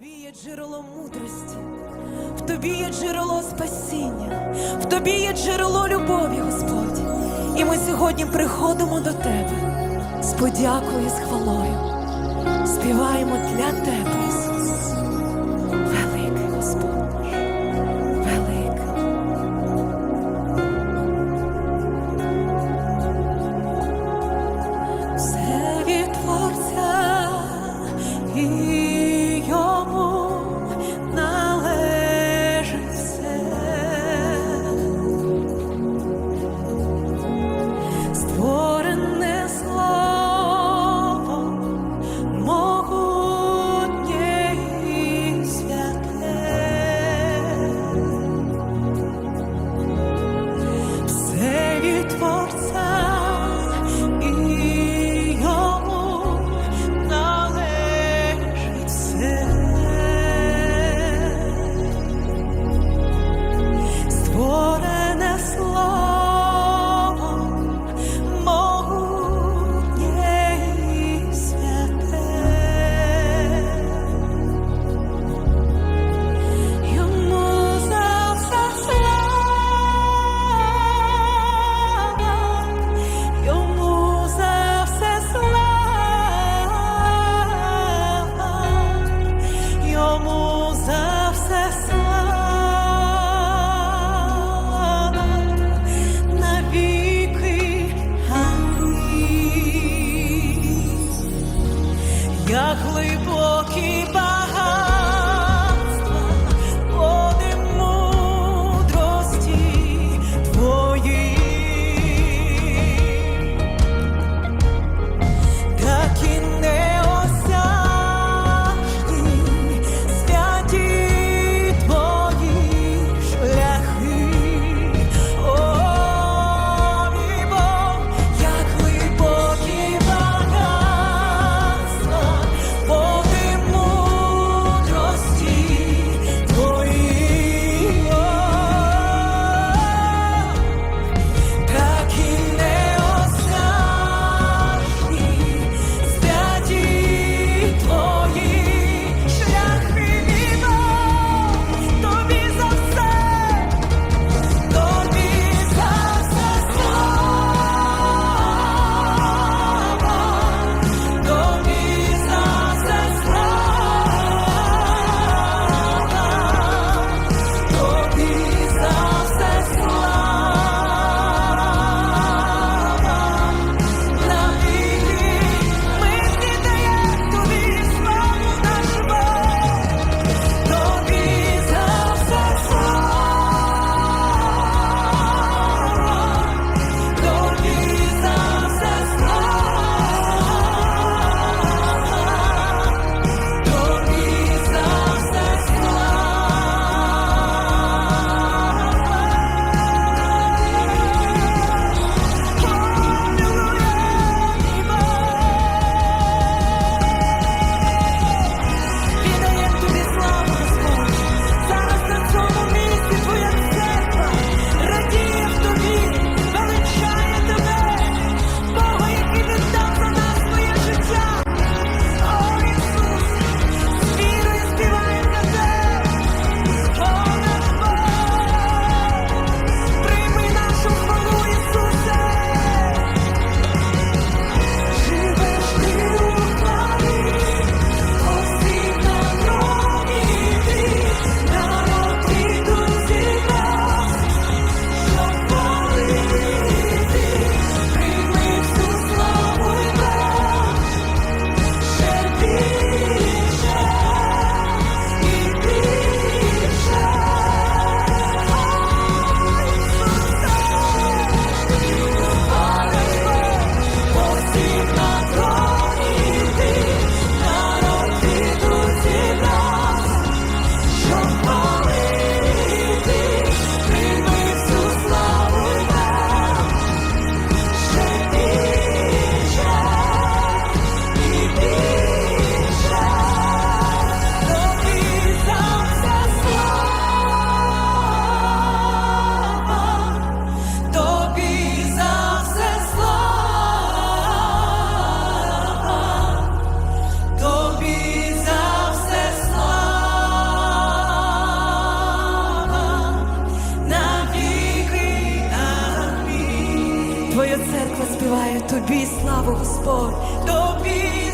тобі є джерело мудрості, в тобі є джерело спасіння, в тобі є джерело любові, Господь. І ми сьогодні приходимо до тебе з подякою, з хвалою. Співаємо для тебе, Ісус. Славу, Господь, тобі.